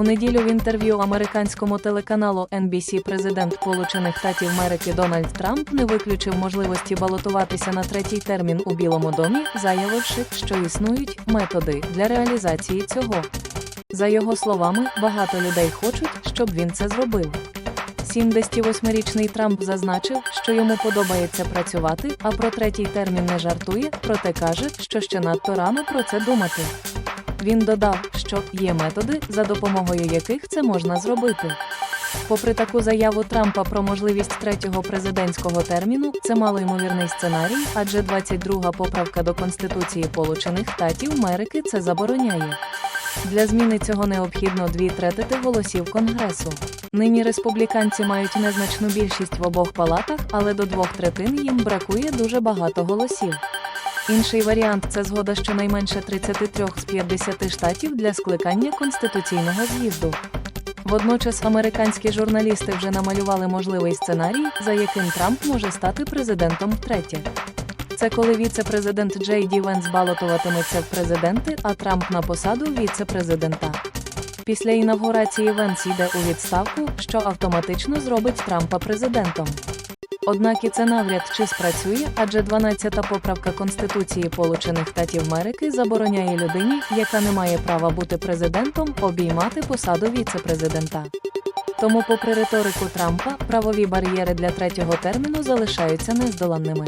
У неділю в інтерв'ю американському телеканалу NBC президент Сполучених Штатів Америки Дональд Трамп не виключив можливості балотуватися на третій термін у Білому домі, заявивши, що існують методи для реалізації цього. За його словами, багато людей хочуть, щоб він це зробив. 78-річний Трамп зазначив, що йому подобається працювати, а про третій термін не жартує, проте каже, що ще надто рано про це думати. Він додав, що є методи, за допомогою яких це можна зробити. Попри таку заяву Трампа про можливість третього президентського терміну, це малоймовірний сценарій, адже 22-га поправка до Конституції Сполучених Штатів Америки це забороняє. Для зміни цього необхідно дві третини голосів Конгресу. Нині республіканці мають незначну більшість в обох палатах, але до двох третин їм бракує дуже багато голосів. Інший варіант це згода щонайменше 33 з 50 штатів для скликання конституційного з'їзду. Водночас американські журналісти вже намалювали можливий сценарій, за яким Трамп може стати президентом втретє. Це коли віце-президент Джей Ді Венс балотуватиметься в президенти, а Трамп на посаду віце-президента. Після інавгурації Венс йде у відставку, що автоматично зробить Трампа президентом. Однак і це навряд чи спрацює, адже 12-та поправка Конституції Сполучених Штатів Америки забороняє людині, яка не має права бути президентом, обіймати посаду віце-президента. Тому, попри риторику Трампа, правові бар'єри для третього терміну залишаються нездоланними.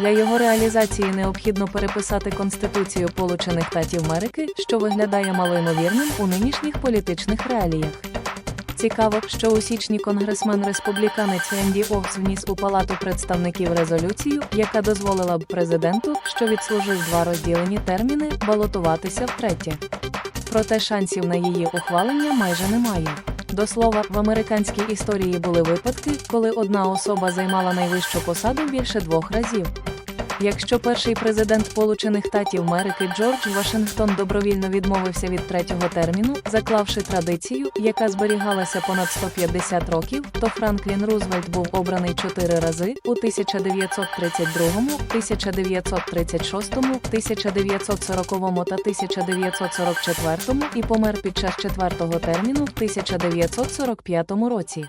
Для його реалізації необхідно переписати Конституцію Сполучених Штатів Америки, що виглядає малоймовірним у нинішніх політичних реаліях. Цікаво, що у січні конгресмен-республіканець Енді Овс вніс у Палату представників резолюцію, яка дозволила б президенту, що відслужив два розділені терміни, балотуватися втретє. Проте шансів на її ухвалення майже немає. До слова, в американській історії були випадки, коли одна особа займала найвищу посаду більше двох разів. Якщо перший президент Сполучених Штатів Америки Джордж Вашингтон добровільно відмовився від третього терміну, заклавши традицію, яка зберігалася понад 150 років, то Франклін Рузвельт був обраний чотири рази у 1932, 1936, 1940 та 1944 і помер під час четвертого терміну в 1945 році.